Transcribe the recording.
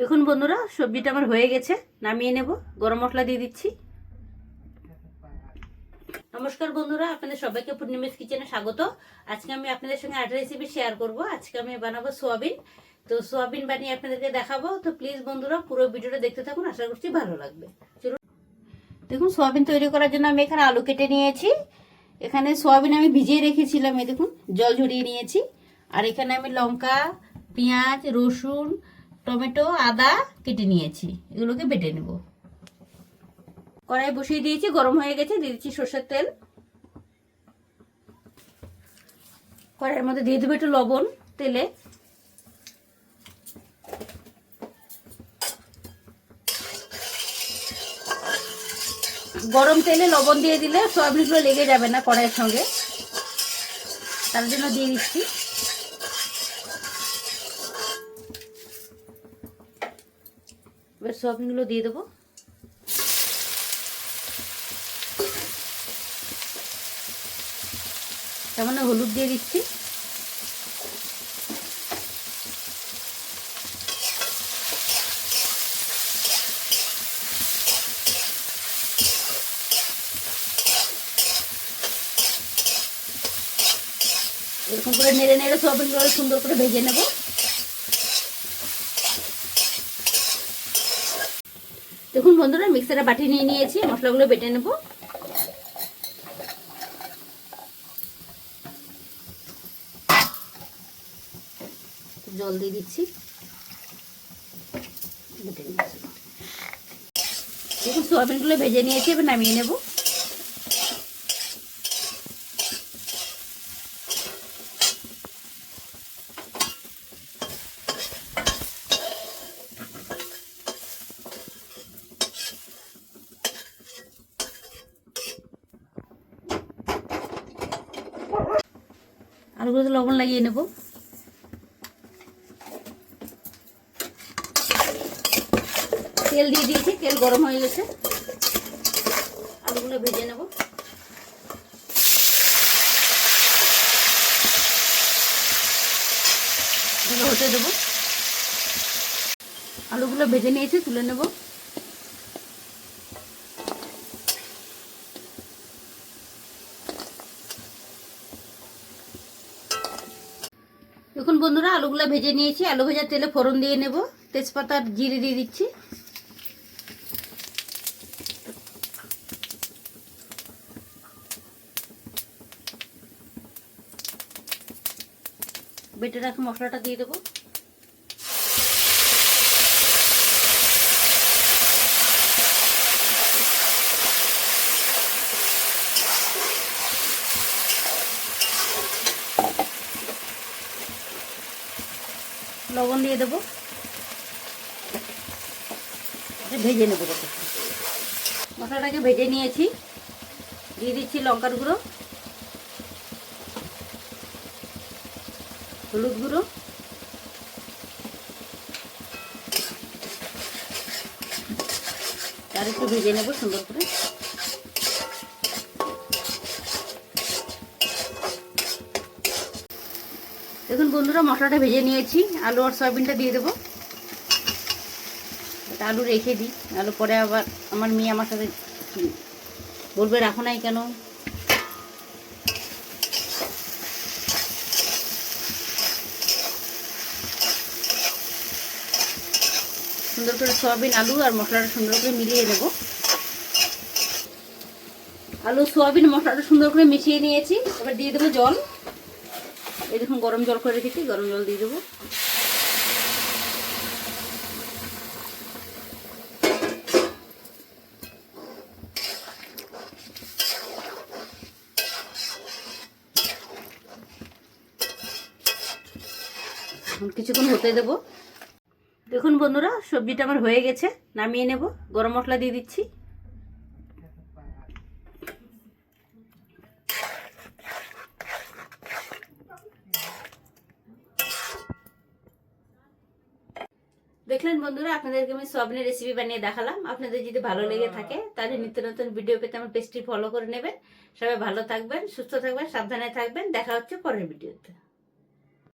দেখুন বন্ধুরা, সবজিটা আমার হয়ে গেছে, নামিয়ে নেব, গরম মশলা দিয়ে দিচ্ছি। নমস্কার বন্ধুরা, আপনাদের সবাইকে পূর্ণিমেশ কিচেনে স্বাগত। আজকে আমি আপনাদের সঙ্গে আটা রেসিপি শেয়ার করব। আজকে আমি বানাবো সোয়াবিন। তো সোয়াবিন বানিয়ে আপনাদেরকে দেখাবো। তো প্লিজ বন্ধুরা, পুরো ভিডিওটা দেখতে থাকুন, আশা করছি ভালো লাগবে। দেখুন, সোয়াবিন তৈরি করার জন্য আমি এখানে আলু কেটে নিয়েছি। এখানে সোয়াবিন আমি ভিজিয়ে রেখেছিলাম, এই দেখুন, জল ঝরিয়ে নিয়েছি। আর এখানে আমি লঙ্কা, পেঁয়াজ, রসুন টমেটো, আদা কেটে নিয়েছি। এগুলোকে বেটে নেব। কড়াই বসিয়ে দিয়েছি, গরম হয়ে গেছে, দিয়ে দিচ্ছি সর্ষের তেল। কড়াইয়ের মধ্যে দিয়ে দেবো একটু লবণ তেলে। গরম তেলে লবণ দিয়ে দিলে সয়াবিনগুলো লেগে যাবে না কড়াইয়ের সঙ্গে। তার জন্য দিয়ে দিচ্ছি। এবার সয়াবিনগুলো দিয়ে দেবো। সামান্য হলুদ দিয়ে দিচ্ছি। এরকম করে নেড়ে নেড়ে সয়াবিনগুলো সুন্দর করে ভেজে নেব। দেখুন বন্ধুরা মিক্সারে বাটি নিয়ে নিয়েছি, মশলাগুলো বেটে নেব। জল দিয়ে দিচ্ছি। দেখুন, সোয়াবিনগুলো ভেজে নিয়েছি, এবার নামিয়ে নেব। আলুগুলোতে লবণ লাগিয়ে নেব। তেল দিয়ে দিয়েছি, তেল গরম হয়ে গেছে। আলুগুলো ভেজে নেব। হতে দেবো। আলুগুলো ভেজে নিয়েছি, তুলে নেব। দেখুন বন্ধুরা আলুগুলো ভেজে নিয়েছি। আলু ভেজার তেলে ফোড়ন দিয়ে নেব। তেজপাতার জিরে দিয়ে দিচ্ছি। বেটে রাখা মশলাটা দিয়ে দেবো। লবণ দিয়ে দেবো। ভেজে নেব মশলাটাকে ভেজে নিয়েছি। দিয়ে দিচ্ছি লঙ্কার গুঁড়ো, হলুদ গুঁড়ো, আর একটু ভেজে নেব সুন্দর করে। দেখুন বন্ধুরা, মশলাটা ভেজে নিয়েছি। আলু আর সয়াবিনটা দিয়ে দেবো। আলু রেখে দিই। আলু পরে আবার আমার মেয়ে আমার সাথে বলবে, রাখো নাই কেন? সুন্দর করে সয়াবিন, আলু আর মশলাটা সুন্দর করে মিলিয়ে দেবো আলু, সয়াবিন, মশলাটা সুন্দর করে মিশিয়ে নিয়েছি। এবার দিয়ে দেবো জল। এই দেখুন, গরম জল করে রেখেছি, গরম জল দিয়ে দেবো। কিছুক্ষণ হতে দেবো। দেখুন বন্ধুরা, সবজিটা আমার হয়ে গেছে, নামিয়ে নেব। গরম মশলা দিয়ে দিচ্ছি। দেখলেন বন্ধুরা আপনাদেরকে আমি সবনের রেসিপি বানিয়ে দেখালাম। আপনাদের যদি ভালো লেগে থাকে তাহলে নিত্য নতুন ভিডিও পেতে আমার পেজটি ফলো করে নেবেন। সবাই ভালো থাকবেন সুস্থ থাকবেন সাবধানে থাকবেন। দেখা হচ্ছে পরের ভিডিওতে